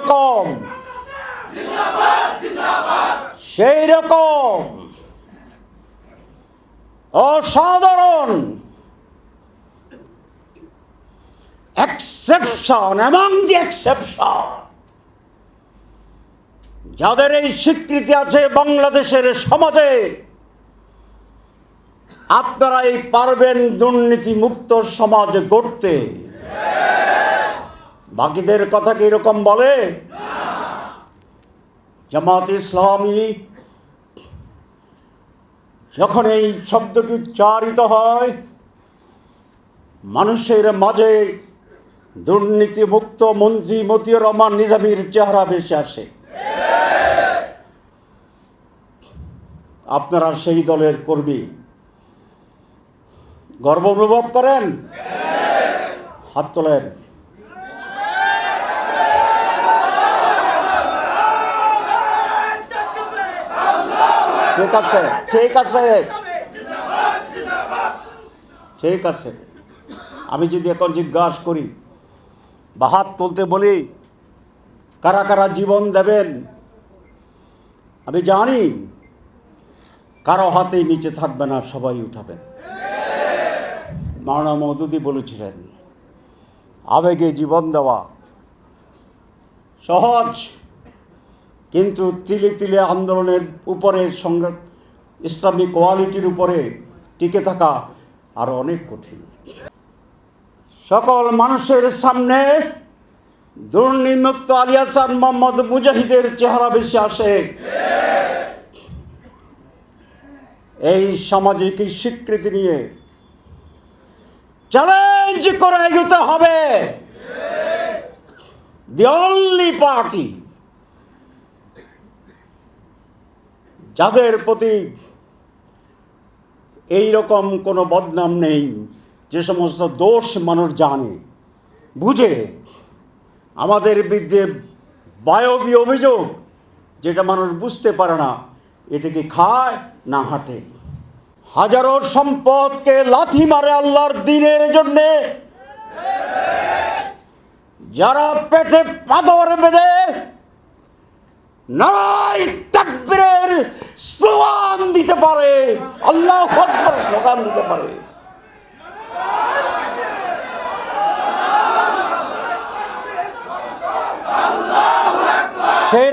রকম। সেই রকম। অসাধারণ। এক্সেপশন এবং দি এক্সেপশন যাদের এই স্বীকৃতি আছে বাংলাদেশের সমাজে, আপনারাই পারবেন দুর্নীতি মুক্ত সমাজ গড়তে। বাকিদের কথা কি এরকম বলে? জামাত ইসলামী যখন এই শব্দটি উচ্চারিত হয়, মানুষের মাঝে দুর্নীতিমুক্ত মন্ত্রী মতিউর রহমান নিজামীর চেহারা ভেসে আসে। আপনারা সেই দলের কর্মী। গর্ব অনুভব করেন? হাত তোলেন। ঠিক আছে ঠিক আছে। ঠিক আছে। আমি যদি এখন জিজ্ঞাসা করি বা হাত তুলতে বলি, কারা কারা জীবন দেবেন? আমি জানি, কারও হাতেই নিচে থাকবে না, সবাই উঠাবে। মাওনা মধুদি বলেছিলেন, আবেগে জীবন দেওয়া সহজ। কিন্তু তিলে তিলে আন্দোলনের উপরে সংগ্রাম ইসলামিক কোয়ালিটির উপরে টিকে থাকা আরও অনেক কঠিন। সকল মানুষের সামনে দুর্নীমুক্ত আলিয়াসান মোহাম্মদ মুজাহিদের চেহারা বেশি আসে। এই সামাজিক স্বীকৃতি নিয়ে চ্যালেঞ্জ করে এগোতে হবে। দি অনলি পার্টি যাদের প্রতি এই রকম কোনো বদনাম নেই, যে সমস্ত দোষ মানুষ জানে, বুঝে, আমাদের বিরুদ্ধে বায়বী অভিযোগ, যেটা মানুষ বুঝতে পারে না এটাকে খায় না হাঁটে? হাজারো সম্পদকে লাথি মারে আল্লাহর দিনের জন্যে। যারা পেটে পাথর বেঁধে নারাই তাকবীরের স্লোগান দিতে পারে। আল্লাহ আকবার স্লোগান দিতে পারে। সেই